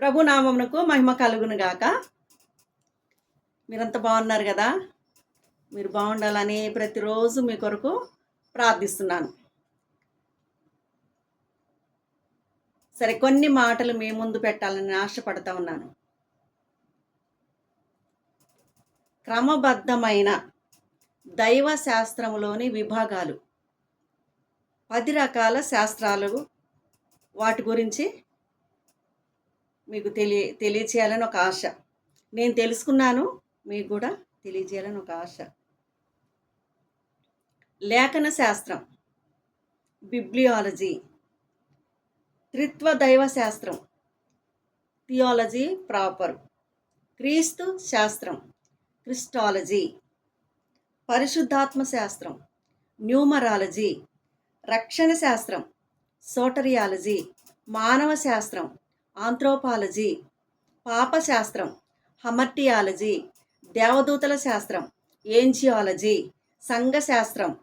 ప్రభునామమునకు మహిమ కలుగును గాక. మీరంతా బాగున్నారు కదా? మీరు బాగుండాలని ప్రతిరోజు మీ కొరకు ప్రార్థిస్తున్నాను. సరే కొన్ని మాటలు మీ ముందు పెట్టాలని ఆశపడతా ఉన్నాను. క్రమబద్ధమైన దైవ శాస్త్రంలోని విభాగాలు. పది రకాల శాస్త్రాలు వాటి గురించి మీకు తెలియ తెలియచేయాలని ఒక ఆశ. నేను తెలుసుకున్నాను మీకు కూడా తెలియజేయాలని ఒక ఆశ. లేఖన శాస్త్రం. బిబ్లియాలజీ. త్రిత్వ దైవ శాస్త్రం. Theology proper. క్రీస్తు శాస్త్రం. క్రిస్టాలజీ. పరిశుద్ధాత్మ శాస్త్రం. న్యూమరాలజీ. రక్షణ శాస్త్రం. సోటరియాలజీ. మానవ శాస్త్రం. ఆంథ్రోపాలజీ పాపశాస్త్రం హమర్టియాలజీ దేవదూతల శాస్త్రం ఏంజియాలజీ సంఘశాస్త్రం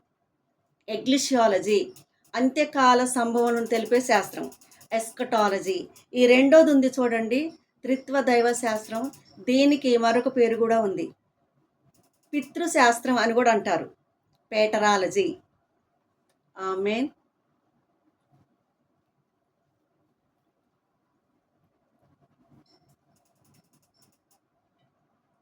ఎగ్లిషియాలజీ అంత్యకాల సంభవములను తెలిపే శాస్త్రం ఎస్కటాలజీ. ఈ రెండోది ఉంది చూడండి త్రిత్వ దైవ శాస్త్రం. దీనికి మరొక పేరు కూడా ఉంది. పితృశాస్త్రం అని కూడా అంటారు. పేటరాలజీ. ఆమెన్.